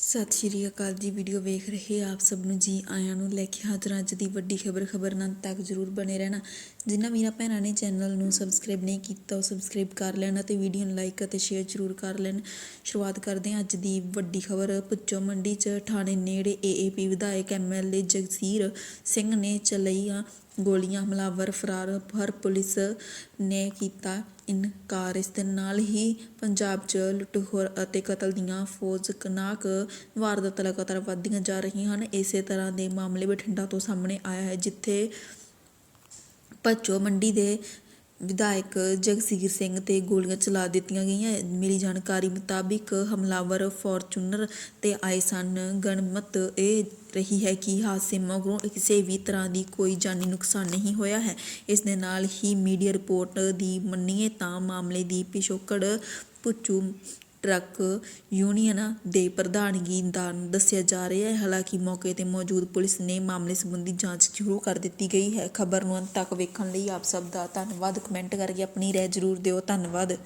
ਸਤਿ ਸ਼੍ਰੀ ਅਕਾਲ ਜੀ, ਵੀਡੀਓ ਵੇਖ ਰਹੇ ਆਪ ਸਭ ਨੂੰ ਜੀ, ਆਇਆਂ ਨੂੰ ਲੈ ਕੇ ਹਾਜ਼ਰ ਅੱਜ ਦੀ ਵੱਡੀ ਖਬਰ ਖਬਰ ਨਾਲ ਤੱਕ ਜਰੂਰ ਬਣੇ ਰਹਿਣਾ। ਜਿਨ੍ਹਾਂ ਵੀਰਾਂ ਭੈਣਾਂ ਨੇ ਚੈਨਲ ਨੂੰ ਸਬਸਕ੍ਰਾਈਬ ਨਹੀਂ ਕੀਤਾ, ਉਹ ਸਬਸਕ੍ਰਾਈਬ ਕਰ ਲੈਣ ਅਤੇ ਵੀਡੀਓ ਨੂੰ ਲਾਈਕ ਅਤੇ ਸ਼ੇਅਰ ਜਰੂਰ ਕਰ ਲੈਣ। ਸ਼ੁਰੂਆਤ ਕਰਦੇ ਹਾਂ ਅੱਜ ਦੀ ਵੱਡੀ ਖਬਰ। ਪੁੱਚੋ ਮੰਡੀ 'ਚ ਠਾਣੇ ਨੇੜੇ ਏਏਪੀ ਵਿਧਾਇਕ ਐਮਐਲਏ ਜਗਸੀਰ ਸਿੰਘ ਨੇ ਚਲਾਈਆਂ ਗੋਲੀਆਂ, ਹਮਲਾਵਰ, ਫਰਾਰ, ਹਰ ਪੁਲਿਸ ਨੇ ਕੀਤਾ ਇਨਕਾਰ। ਇਸ ਦੇ ਨਾਲ ਹੀ ਪੰਜਾਬ 'ਚ ਲੁੱਟ-ਖੋਹ ਅਤੇ ਕਤਲ ਦੀਆਂ ਫੌਜਕਨਾਕ ਵਾਰਦਾਤਾਂ ਲਗਾਤਾਰ ਵੱਧਦੀਆਂ ਜਾ ਰਹੀਆਂ ਹਨ। ਇਸੇ ਤਰ੍ਹਾਂ ਦੇ ਮਾਮਲੇ ਬਠਿੰਡਾ ਤੋਂ ਸਾਹਮਣੇ ਆਇਆ ਹੈ, ਜਿੱਥੇ ਭੱਚੋ ਮੰਡੀ ਦੇ ਵਿਧਾਇਕ ਜਗਸੀਰ ਸਿੰਘ ਤੇ ਗੋਲੀਆਂ ਚਲਾ ਦਿੱਤੀਆਂ ਗਈਆਂ। ਮਿਲੀ ਜਾਣਕਾਰੀ ਮੁਤਾਬਿਕ ਹਮਲਾਵਰ ਫੋਰਚੂਨਰ ਤੇ ਆਏ ਸਨ। ਗਣਮਤ ਇਹ ਰਹੀ ਹੈ ਕਿ ਹਾਦਸੇ ਮਗਰੋਂ ਕਿਸੇ ਵੀ ਤਰ੍ਹਾਂ ਦੀ ਕੋਈ ਜਾਨੀ ਨੁਕਸਾਨ ਨਹੀਂ ਹੋਇਆ ਹੈ। ਇਸ ਦੇ ਨਾਲ ਹੀ ਮੀਡੀਆ ਰਿਪੋਰਟ ਦੀ ਮੰਨੀਏ ਤਾਂ ਮਾਮਲੇ ਦੀ ਪਿਛੋਕੜ ਪੁੱਚੂ ਟਰੱਕ ਯੂਨੀਅਨ ਦੇ ਪ੍ਰਧਾਨਗੀ ਦਾ ਦੱਸਿਆ ਜਾ ਰਿਹਾ ਹੈ। ਹਾਲਾਂਕਿ ਮੌਕੇ ਤੇ ਮੌਜੂਦ ਪੁਲਿਸ ਨੇ ਮਾਮਲੇ ਸੰਬੰਧੀ ਜਾਂਚ ਸ਼ੁਰੂ ਕਰ ਦਿੱਤੀ ਗਈ ਹੈ। ਖਬਰ ਨੂੰ ਅੰਤ ਤੱਕ ਵੇਖਣ ਲਈ ਆਪ ਸਭ ਦਾ ਧੰਨਵਾਦ। ਕਮੈਂਟ ਕਰਕੇ ਆਪਣੀ ਰਾਏ ਜ਼ਰੂਰ ਦਿਓ। ਧੰਨਵਾਦ।